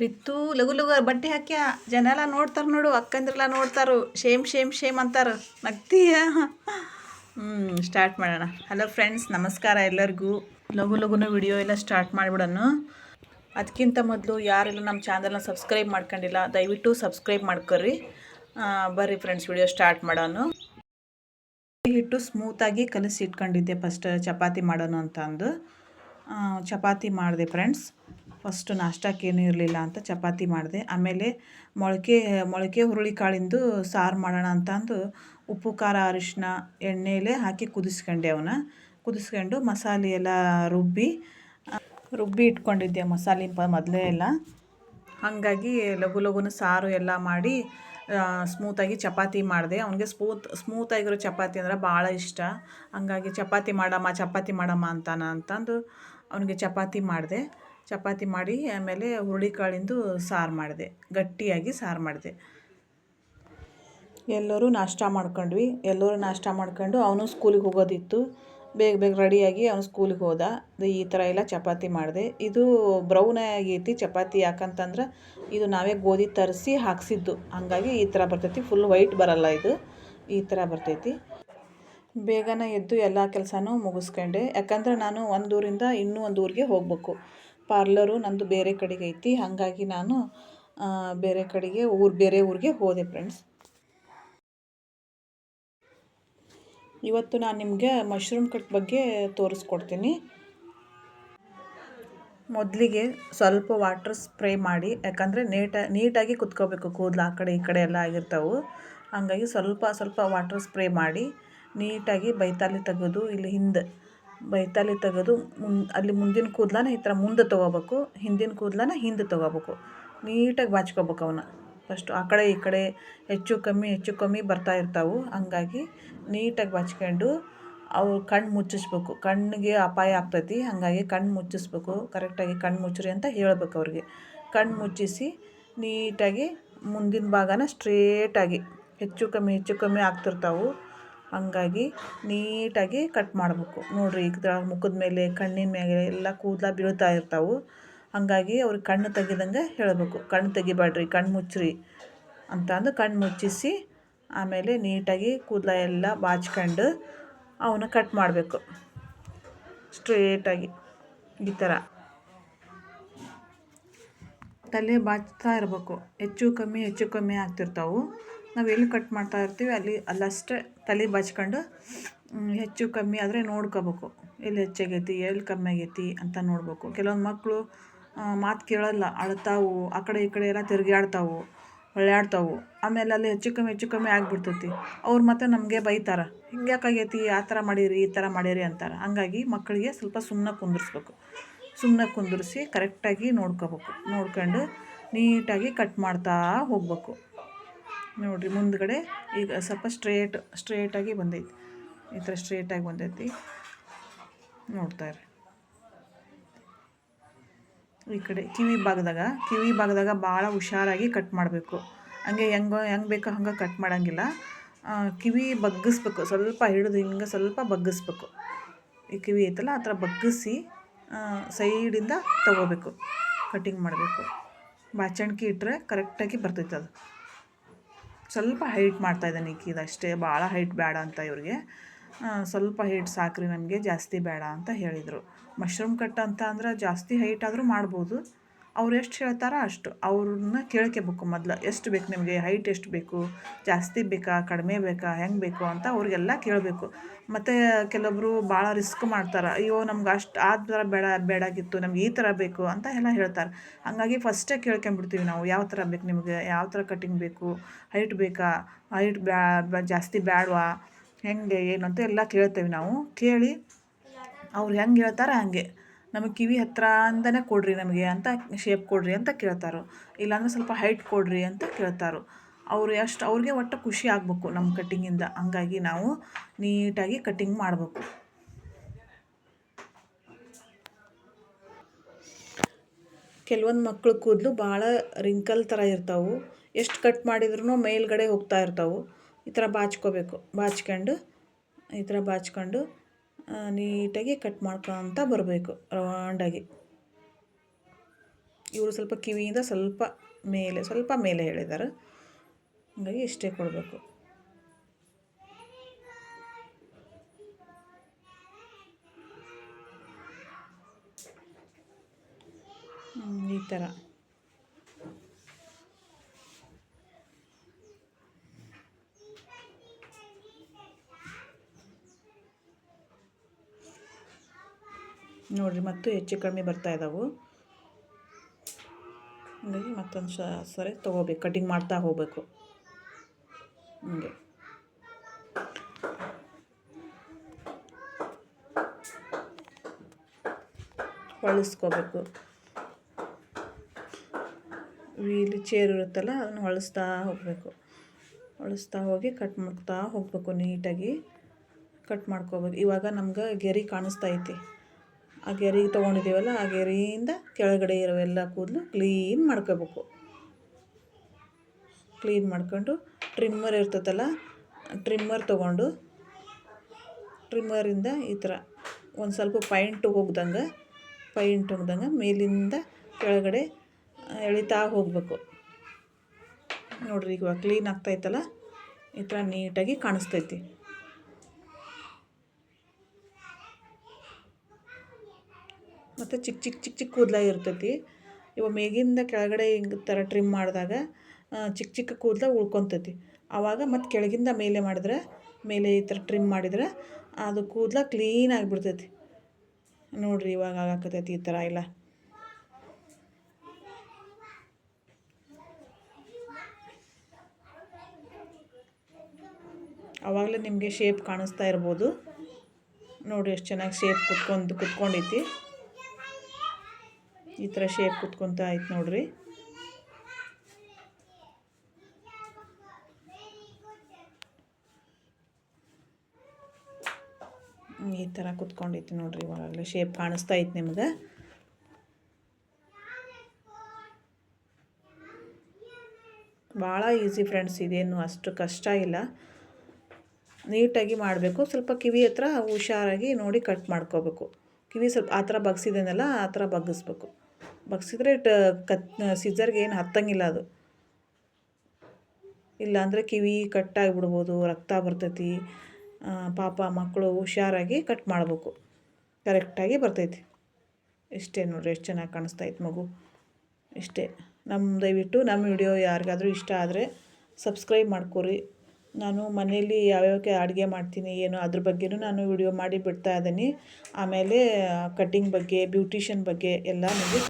ರಿತ್ತು ಲಘು ಲಘು ಬಟ್ಟೆ ಹಾಕ್ಯ. ಜನ ಎಲ್ಲ ನೋಡ್ತಾರೆ ನೋಡು, ಅಕ್ಕಂದ್ರೆಲ್ಲ ನೋಡ್ತಾರು. ಶೇಮ್ ಶೇಮ್ ಶೇಮ್ ಅಂತಾರೆ. ನಗ್ತೀಯ? ಹ್ಞೂ ಸ್ಟಾರ್ಟ್ ಮಾಡೋಣ. ಹಲೋ ಫ್ರೆಂಡ್ಸ್ ನಮಸ್ಕಾರ ಎಲ್ಲರಿಗೂ. ಲಘು ಲಘುನ ವಿಡಿಯೋ ಎಲ್ಲ ಸ್ಟಾರ್ಟ್ ಮಾಡಿಬಿಡೋಣ. ಅದಕ್ಕಿಂತ ಮೊದಲು ಯಾರೆಲ್ಲ ನಮ್ಮ ಚಾನಲ್ನ ಸಬ್ಸ್ಕ್ರೈಬ್ ಮಾಡ್ಕೊಂಡಿಲ್ಲ, ದಯವಿಟ್ಟು ಸಬ್ಸ್ಕ್ರೈಬ್ ಮಾಡ್ಕೊರಿ. ಬರ್ರಿ ಫ್ರೆಂಡ್ಸ್ ವಿಡಿಯೋ ಸ್ಟಾರ್ಟ್ ಮಾಡೋಣ. ಹಿಟ್ಟು ಸ್ಮೂತಾಗಿ ಕಲಸಿ ಇಟ್ಕೊಂಡಿದ್ದೆ ಫಸ್ಟ್ ಚಪಾತಿ ಮಾಡೋಣ ಅಂತ ಅಂದು ಚಪಾತಿ ಮಾಡಿದೆ ಫ್ರೆಂಡ್ಸ್ ಫಸ್ಟು ನಾಷ್ಟಕ್ಕೇನೂ ಇರಲಿಲ್ಲ ಅಂತ ಚಪಾತಿ ಮಾಡಿದೆ. ಆಮೇಲೆ ಮೊಳಕೆ ಮೊಳಕೆ ಹುರುಳಿ ಕಾಳಿಂದು ಸಾರು ಮಾಡೋಣ ಅಂತ ಅಂದು ಉಪ್ಪು, ಖಾರ ಅರಿಶಿನ ಎಣ್ಣೆಲೆ ಹಾಕಿ ಕುದಿಸ್ಕೊಂಡೆ ಅವನ್ನ. ಕುದಿಸ್ಕೊಂಡು ಮಸಾಲೆ ಎಲ್ಲ ರುಬ್ಬಿ ರುಬ್ಬಿ ಇಟ್ಕೊಂಡಿದ್ದೆ ಮಸಾಲೆ ಪ ಮೊದಲೇ ಎಲ್ಲ. ಹಾಗಾಗಿ ಲಘು ಲಘುನ ಸಾರು ಎಲ್ಲ ಮಾಡಿ ಸ್ಮೂತಾಗಿ ಚಪಾತಿ ಮಾಡಿದೆ. ಅವನಿಗೆ ಸ್ಮೂತ್, ಸ್ಮೂತಾಗಿರೋ ಚಪಾತಿ ಅಂದ್ರೆ ಭಾಳ ಇಷ್ಟ. ಹಂಗಾಗಿ ಚಪಾತಿ ಮಾಡಮ್ಮ ಚಪಾತಿ ಮಾಡಮ್ಮ ಅಂತಾನ ಅಂತಂದು ಅವನಿಗೆ ಚಪಾತಿ ಮಾಡಿದೆ. ಚಪಾತಿ ಮಾಡಿ, ಆಮೇಲೆ ಹುರುಳಿಕಾಳಿಂದು ಸಾರು ಮಾಡಿದೆ. ಗಟ್ಟಿಯಾಗಿ ಸಾರು ಮಾಡಿದೆ. ಎಲ್ಲರೂ ನಾಷ್ಟ ಮಾಡ್ಕೊಂಡ್ವಿ. ಎಲ್ಲರೂ ನಾಷ್ಟ ಮಾಡ್ಕೊಂಡು ಅವನು ಸ್ಕೂಲಿಗೆ ಹೋಗೋದಿತ್ತು. ಬೇಗ ಬೇಗ ರೆಡಿಯಾಗಿ ಅವನು ಸ್ಕೂಲಿಗೆ ಹೋದ. ಈ ಥರ ಎಲ್ಲ ಚಪಾತಿ ಮಾಡಿದೆ. ಇದು ಬ್ರೌನ್ ಆಗೈತಿ ಚಪಾತಿ, ಯಾಕಂತಂದ್ರೆ ಇದು ನಾವೇ ಗೋಧಿ ತರಿಸಿ ಹಾಕ್ಸಿದ್ದು. ಹಾಗಾಗಿ ಈ ಥರ ಬರ್ತೈತಿ. ಫುಲ್ ವೈಟ್ ಬರಲ್ಲ ಇದು. ಈ ಥರ ಬರ್ತೈತಿ. ಬೇಗನೆ ಎದ್ದು ಎಲ್ಲ ಕೆಲಸನೂ ಮುಗಿಸ್ಕೊಂಡೆ. ಯಾಕಂದ್ರೆ ನಾನು ಒಂದೂರಿಂದ ಇನ್ನೂ ಒಂದು ಊರಿಗೆ ಹೋಗಬೇಕು. ಪಾರ್ಲರು ನಂದು ಬೇರೆ ಕಡೆಗೆ ಐತಿ. ಹಾಗಾಗಿ ನಾನು ಬೇರೆ ಕಡೆಗೆ, ಊರು, ಬೇರೆ ಊರಿಗೆ ಹೋದೆ ಫ್ರೆಂಡ್ಸ್ ಇವತ್ತು ನಾನು ನಿಮಗೆ ಮಶ್ರೂಮ್ ಕಟ್ ಬಗ್ಗೆ ತೋರಿಸ್ಕೊಡ್ತೀನಿ. ಮೊದಲಿಗೆ ಸ್ವಲ್ಪ ವಾಟ್ರ್ ಸ್ಪ್ರೇ ಮಾಡಿ, ಯಾಕಂದರೆ ನೀಟ ನೀಟಾಗಿ ಕುತ್ಕೋಬೇಕು. ಕೂದಲು ಆ ಕಡೆ, ಈ ಕಡೆ ಎಲ್ಲ ಆಗಿರ್ತಾವೆ. ಹಾಗಾಗಿ ಸ್ವಲ್ಪ ಸ್ವಲ್ಪ ವಾಟ್ರ್ ಸ್ಪ್ರೇ ಮಾಡಿ ನೀಟಾಗಿ ಬೈತಾಲಿ ತೆಗೆದು ಇಲ್ಲಿ ಹಿಂದೆ. ಬೈತಾಲಿ ತೆಗೆದು ಮುನ್, ಅಲ್ಲಿ ಮುಂದಿನ ಕೂದಲನ ಈ ಥರ ಮುಂದೆ ತೊಗೋಬೇಕು, ಹಿಂದಿನ ಕೂದಲನ ಹಿಂದೆ ತೊಗೋಬೇಕು. ನೀಟಾಗಿ ಬಾಚ್ಕೋಬೇಕು ಅವನ್ನ. ಫಸ್ಟು ಆ ಕಡೆ ಈ ಕಡೆ ಹೆಚ್ಚು ಕಮ್ಮಿ ಹೆಚ್ಚು ಕಮ್ಮಿ ಬರ್ತಾ ಇರ್ತಾವೆ. ಹಂಗಾಗಿ ನೀಟಾಗಿ ಬಾಚ್ಕೊಂಡು ಅವು ಕಣ್ಣು ಮುಚ್ಚಿಸ್ಬೇಕು. ಕಣ್ಣಿಗೆ ಅಪಾಯ ಆಗ್ತೈತಿ, ಹಾಗಾಗಿ ಕಣ್ಣು ಮುಚ್ಚಿಸ್ಬೇಕು. ಕರೆಕ್ಟಾಗಿ ಕಣ್ಣು ಮುಚ್ಚ್ರಿ ಅಂತ ಹೇಳ್ಬೇಕು ಅವ್ರಿಗೆ. ಕಣ್ಣು ಮುಚ್ಚಿಸಿ ನೀಟಾಗಿ ಮುಂದಿನ ಭಾಗನ ಸ್ಟ್ರೇಟಾಗಿ ಹೆಚ್ಚು ಕಮ್ಮಿ ಹೆಚ್ಚು ಕಮ್ಮಿ ಆಗ್ತಿರ್ತಾವೆ. ಹಂಗಾಗಿ ನೀಟಾಗಿ ಕಟ್ ಮಾಡಬೇಕು. ನೋಡಿರಿ ಈಗ ಮುಖದ ಮೇಲೆ, ಕಣ್ಣಿನ ಮೇಲೆ ಎಲ್ಲ ಕೂದಲ ಬೀಳ್ತಾ ಇರ್ತಾವೆ. ಹಾಗಾಗಿ ಅವ್ರಿಗೆ ಕಣ್ಣು ತೆಗೆದಂಗೆ ಹೇಳಬೇಕು. ಕಣ್ಣು ತೆಗಿಬೇಡ್ರಿ, ಕಣ್ಣು ಮುಚ್ಚ್ರಿ ಅಂತ ಅಂದು ಕಣ್ಣು ಮುಚ್ಚಿಸಿ ಆಮೇಲೆ ನೀಟಾಗಿ ಕೂದಲ ಎಲ್ಲ ಬಾಚ್ಕೊಂಡು ಅವನ್ನ ಕಟ್ ಮಾಡಬೇಕು. ಸ್ಟ್ರೇಟಾಗಿ ಈ ಥರ. ತಲೆ ಬಾಚ್ತಾ ಇರಬೇಕು. ಹೆಚ್ಚು ಕಮ್ಮಿ ಹೆಚ್ಚು ಕಮ್ಮಿ ಆಗ್ತಿರ್ತಾವೆ. ನಾವು ಎಲ್ಲಿ ಕಟ್ ಮಾಡ್ತಾ ಇರ್ತೀವಿ, ಅಲ್ಲಿ, ಅಲ್ಲಷ್ಟೇ ತಲೆ ಬಾಚ್ಕೊಂಡು ಹೆಚ್ಚು ಕಮ್ಮಿ ಆದರೆ ನೋಡ್ಕೋಬೇಕು. ಎಲ್ಲಿ ಹೆಚ್ಚಾಗೈತಿ, ಎಲ್ಲಿ ಕಮ್ಮಿ ಆಗೈತಿ ಅಂತ ನೋಡ್ಬೇಕು. ಕೆಲವೊಂದು ಮಕ್ಕಳು ಮಾತು ಕೇಳಲ್ಲ ಅಳ್ತಾವು ಆ ಕಡೆ ಈ ಕಡೆ ಎಲ್ಲ ತಿರುಗಾಡ್ತಾವು ಒಳ್ಳಾಡ್ತಾವು ಆಮೇಲೆ ಅಲ್ಲಿ ಹೆಚ್ಚು ಕಮ್ಮಿ ಹೆಚ್ಚು ಕಮ್ಮಿ ಆಗಿಬಿಡ್ತೈತಿ. ಅವ್ರು ಮತ್ತೆ ನಮಗೆ ಬೈತಾರೆ, ಹಿಂಗೆ ಯಾಕಾಗೈತಿ, ಆ ಥರ ಮಾಡೀರಿ, ಈ ಥರ ಮಾಡೀರಿ ಅಂತಾರೆ. ಹಂಗಾಗಿ ಮಕ್ಕಳಿಗೆ ಸ್ವಲ್ಪ ಸುಮ್ಮನೆ ಕುಂದಿರ್ಸ್ಬೇಕು. ಸುಮ್ಮನೆ ಕುಂದಿರಿಸಿ ಕರೆಕ್ಟಾಗಿ ನೋಡ್ಕೋಬೇಕು. ನೋಡ್ಕೊಂಡು ನೀಟಾಗಿ ಕಟ್ ಮಾಡ್ತಾ ಹೋಗ್ಬೇಕು. ನೋಡಿರಿ, ಮುಂದ್ಗಡೆ ಈಗ ಸ್ವಲ್ಪ ಸ್ಟ್ರೇಟ್ ಸ್ಟ್ರೇಟಾಗಿ ಬಂದೈತಿ. ಈ ಥರ ಸ್ಟ್ರೇಟಾಗಿ ಬಂದೈತಿ. ನೋಡ್ತಾರೆ ಈ ಕಡೆ ಕಿವಿ ಭಾಗದಾಗ ಕಿವಿ ಭಾಗದಾಗ ಭಾಳ ಹುಷಾರಾಗಿ ಕಟ್ ಮಾಡಬೇಕು. ಹಂಗೆ ಹೆಂಗೆ ಹೆಂಗೆ ಬೇಕೋ ಹಂಗೆ ಕಟ್ ಮಾಡೋಂಗಿಲ್ಲ. ಕಿವಿ ಬಗ್ಗಿಸ್ಬೇಕು. ಸ್ವಲ್ಪ ಹಿಡಿದು ಹಿಂಗೆ ಸ್ವಲ್ಪ ಬಗ್ಗಿಸ್ಬೇಕು. ಈ ಕಿವಿ ಐತಲ್ಲ, ಆ ಥರ ಬಗ್ಗಿಸಿ ಸೈಡಿಂದ ತಗೋಬೇಕು. ಕಟಿಂಗ್ ಮಾಡಬೇಕು. ಬಾಚಣಿಕೆ ಇಟ್ಟರೆ ಕರೆಕ್ಟಾಗಿ ಬರ್ತೈತೆ ಅದು. ಸ್ವಲ್ಪ ಹೈಟ್ ಮಾಡ್ತಾ ಇದ್ದಾನೆ ಈಕಿದು ಅಷ್ಟೇ ಭಾಳ ಹೈಟ್ ಬೇಡ ಅಂತ ಇವ್ರಿಗೆ. ಸ್ವಲ್ಪ ಹೈಟ್ ಸಾಕ್ರಿ ನಮಗೆ, ಜಾಸ್ತಿ ಬೇಡ ಅಂತ ಹೇಳಿದರು. ಮಶ್ರೂಮ್ ಕಟ್ ಅಂತ ಅಂದ್ರೆ ಜಾಸ್ತಿ ಹೈಟ್ ಆದರೂ ಮಾಡ್ಬೋದು. ಅವ್ರು ಎಷ್ಟು ಹೇಳ್ತಾರೋ ಅಷ್ಟು. ಅವ್ರನ್ನ ಕೇಳ್ಕೋಬೇಕು ಮೊದ್ಲು. ಎಷ್ಟು ಬೇಕು ನಿಮಗೆ? ಹೈಟ್ ಎಷ್ಟು ಬೇಕು? ಜಾಸ್ತಿ ಬೇಕಾ? ಕಡಿಮೆ ಬೇಕಾ? ಹೆಂಗೆ ಬೇಕು ಅಂತ ಅವ್ರಿಗೆಲ್ಲ ಕೇಳಬೇಕು. ಮತ್ತು ಕೆಲವೊಬ್ಬರು ಭಾಳ ರಿಸ್ಕ್ ಮಾಡ್ತಾರೆ. ಅಯ್ಯೋ, ನಮ್ಗೆ ಅಷ್ಟು ಆ ಥರ ಬೇಡ, ಬೇಡಾಗಿತ್ತು. ನಮ್ಗೆ ಈ ಥರ ಬೇಕು ಅಂತ ಎಲ್ಲ ಹೇಳ್ತಾರೆ. ಹಾಗಾಗಿ ಫಸ್ಟೇ ಕೇಳ್ಕೊಂಬಿಡ್ತೀವಿ ನಾವು. ಯಾವ ಥರ ಬೇಕು ನಿಮಗೆ? ಯಾವ ಥರ ಕಟಿಂಗ್ ಬೇಕು? ಹೈಟ್ ಬೇಕಾ? ಹೈಟ್ ಬ್ಯಾ ಜಾಸ್ತಿ ಬೇಡವಾ ಹೆಂಗೆ, ಏನು ಅಂತ ಎಲ್ಲ ಕೇಳ್ತೇವೆ ನಾವು. ಕೇಳಿ ಅವ್ರು ಹೆಂಗೆ ಹೇಳ್ತಾರೆ ಹಂಗೆ. ನಮಗೆ ಕಿವಿ ಹತ್ತಿರ ಅಂದನೇ ಕೊಡ್ರಿ ನಮಗೆ ಅಂತ ಶೇಪ್ ಕೊಡ್ರಿ ಅಂತ ಕೇಳ್ತಾರೋ. ಇಲ್ಲಾಂದ್ರೆ ಸ್ವಲ್ಪ ಹೈಟ್ ಕೊಡ್ರಿ ಅಂತ ಕೇಳ್ತಾರೋ. ಅವ್ರು ಎಷ್ಟು ಅವ್ರಿಗೆ ಒಟ್ಟು ಖುಷಿ ಆಗಬೇಕು ನಮ್ಮ ಕಟ್ಟಿಂಗಿಂದ ಹಂಗಾಗಿ ನಾವು ನೀಟಾಗಿ ಕಟ್ಟಿಂಗ್ ಮಾಡಬೇಕು. ಕೆಲವೊಂದು ಮಕ್ಕಳು ಕೂದಲು ಭಾಳ ರಿಂಕಲ್ ಥರ ಇರ್ತಾವೆ. ಎಷ್ಟು ಕಟ್ ಮಾಡಿದ್ರೂ ಮೇಲ್ಗಡೆ ಹೋಗ್ತಾ ಇರ್ತಾವೆ. ಈ ಥರ ಬಾಚ್ಕೋಬೇಕು. ಬಾಚ್ಕೊಂಡು, ಈ ಥರ ಬಾಚ್ಕೊಂಡು ನೀಟಾಗಿ ಕಟ್ ಮಾಡ್ಕೊಳ್ತಾ ಬರಬೇಕು, ರೌಂಡಾಗಿ. ಇವರು ಸ್ವಲ್ಪ ಕಿವಿಯಿಂದ ಸ್ವಲ್ಪ ಮೇಲೆ ಸ್ವಲ್ಪ ಮೇಲೆ ಹೇಳಿದ್ದಾರೆ ಹಾಗಾಗಿ ಇಷ್ಟೇ ಕೊಡಬೇಕು. ಈ ಥರ. ನೋಡಿರಿ, ಮತ್ತು ಹೆಚ್ಚು ಕಡಿಮೆ ಬರ್ತಾ ಇದ್ದಾವೆ ಹಾಗಾಗಿ ಮತ್ತೊಂದು ಸರಿ ತೊಗೋಬೇಕು, ಕಟಿಂಗ್ ಮಾಡ್ತಾ ಹೋಗಬೇಕು. ಹಂಗೆ. ಹೊಳಿಸ್ಕೋಬೇಕು. ವೀಲ್, ಚೇರ್ ಇರುತ್ತಲ್ಲ, ಅದನ್ನು ಹೊಳಿಸ್ತಾ ಹೋಗಬೇಕು. ಹೊಳಿಸ್ತಾ ಹೋಗಿ ಕಟ್ ಮಾಡ್ತಾ ಹೋಗಬೇಕು ನೀಟಾಗಿ. ಕಟ್ ಮಾಡ್ಕೋಬೇಕು. ಇವಾಗ ನಮ್ಗೆ ಗೆರೆ ಕಾಣಿಸ್ತಾ ಐತಿ. ಆ ಗೆರೆ ತೊಗೊಂಡಿದ್ದೀವಲ್ಲ, ಆ ಗೆರೆಯಿಂದ ಕೆಳಗಡೆ ಇರೋವೆಲ್ಲ ಕೂದಲು ಕ್ಲೀನ್ ಮಾಡ್ಕೋಬೇಕು. ಕ್ಲೀನ್ ಮಾಡ್ಕೊಂಡು ಟ್ರಿಮ್ಮರ್ ಇರ್ತದಲ್ಲ ಟ್ರಿಮ್ಮರ್ ತೊಗೊಂಡು ಟ್ರಿಮ್ಮರಿಂದ ಈ ಥರ ಒಂದು ಸ್ವಲ್ಪ ಪೈಂಟು ಹೋಗ್ದಂಗೆ ಪೈಂಟ್ ಹೋಗ್ದಂಗೆ ಮೇಲಿಂದ ಕೆಳಗಡೆ ಎಳಿತಾ ಹೋಗಬೇಕು. ನೋಡ್ರಿ ಈಗ ಕ್ಲೀನ್ ಆಗ್ತೈತಲ್ಲ ಈ ಥರ ನೀಟಾಗಿ ಕಾಣಿಸ್ತೈತಿ. ಮತ್ತು ಚಿಕ್ಕ ಚಿಕ್ಕ ಚಿಕ್ಕ ಚಿಕ್ಕ ಕೂದಲ ಇರ್ತೈತಿ. ಇವಾಗ ಮೇಗಿಂದ ಕೆಳಗಡೆ ಹಿಂಗೆ ಥರ ಟ್ರಿಮ್ ಮಾಡಿದಾಗ ಚಿಕ್ಕ ಚಿಕ್ಕ ಕೂದಲ ಉಳ್ಕೊತೈತಿ. ಆವಾಗ ಮತ್ತು ಕೆಳಗಿಂದ ಮೇಲೆ ಮಾಡಿದ್ರೆ, ಮೇಲೆ ಈ ಥರ ಟ್ರಿಮ್ ಮಾಡಿದ್ರೆ, ಅದು ಕೂದಲ ಕ್ಲೀನ್ ಆಗಿಬಿಡ್ತೈತಿ. ನೋಡಿರಿ ಇವಾಗ ಆಗಾಕತೈತಿ ಈ ಥರ ಎಲ್ಲ. ಆವಾಗಲೇ ನಿಮಗೆ ಶೇಪ್ ಕಾಣಿಸ್ತಾ ಇರ್ಬೋದು. ನೋಡಿ ಎಷ್ಟು ಚೆನ್ನಾಗಿ ಶೇಪ್ ಕುತ್ಕೊಂಡು ಕುತ್ಕೊಂಡೈತಿ ಈ ಥರ ಶೇಪ್ ಕುತ್ಕೊತ ಐತೆ ನೋಡ್ರಿ. ಈ ಥರ ಕುತ್ಕೊಂಡೈತಿ ನೋಡ್ರಿ ಇವಾಗಲೇ ಶೇಪ್ ಕಾಣಿಸ್ತಾ ಐತೆ ನಿಮ್ಗೆ. ಭಾಳ ಈಸಿ ಫ್ರೆಂಡ್ಸ್ ಇದೇನು, ಅಷ್ಟು ಕಷ್ಟ ಇಲ್ಲ. ನೀಟಾಗಿ ಮಾಡಬೇಕು, ಸ್ವಲ್ಪ ಕಿವಿ ಹತ್ರ ಹುಷಾರಾಗಿ ನೋಡಿ ಕಟ್ ಮಾಡ್ಕೋಬೇಕು. ಕಿವಿ ಸ್ವಲ್ಪ, ಆ ಥರ ಬಗ್ಸಿದೇನಲ್ಲ, ಆ ಥರ ಬಗ್ಗಿಸ್ಬೇಕು. ಬಗ್ಸಿದ್ರೆ ಟ ಕತ್ ಸಿಝರ್ಗೆ ಏನು ಹತ್ತಂಗಿಲ್ಲ ಅದು. ಇಲ್ಲಾಂದರೆ ಕಿವಿ ಕಟ್ಟಾಗಿಬಿಡ್ಬೋದು, ರಕ್ತ ಬರ್ತೈತಿ. ಪಾಪ ಮಕ್ಕಳು ಹುಷಾರಾಗಿ ಕಟ್ ಮಾಡಬೇಕು. ಕರೆಕ್ಟಾಗಿ ಬರ್ತೈತಿ. ಇಷ್ಟೇ ನೋಡಿರಿ, ಎಷ್ಟು ಚೆನ್ನಾಗಿ ಕಾಣಿಸ್ತೈತೆ ಮಗು. ಇಷ್ಟೇ. ನಮ್ಮ ದಯವಿಟ್ಟು ನಮ್ಮ ವಿಡಿಯೋ ಯಾರಿಗಾದರೂ ಇಷ್ಟ ಆದರೆ ಸಬ್ಸ್ಕ್ರೈಬ್ ಮಾಡ್ಕೊರಿ. ನಾನು ಮನೆಯಲ್ಲಿ ಯಾವ್ಯಾವಕ್ಕೆ ಅಡುಗೆ ಮಾಡ್ತೀನಿ, ಏನು ಅದ್ರ ಬಗ್ಗೆಯೂ ನಾನು ವಿಡಿಯೋ ಮಾಡಿ ಬಿಡ್ತಾ ಇದ್ದೀನಿ. ಆಮೇಲೆ ಕಟ್ಟಿಂಗ್ ಬಗ್ಗೆ ಬ್ಯೂಟಿಷನ್ ಬಗ್ಗೆ ಎಲ್ಲ ನಿಮಗೆ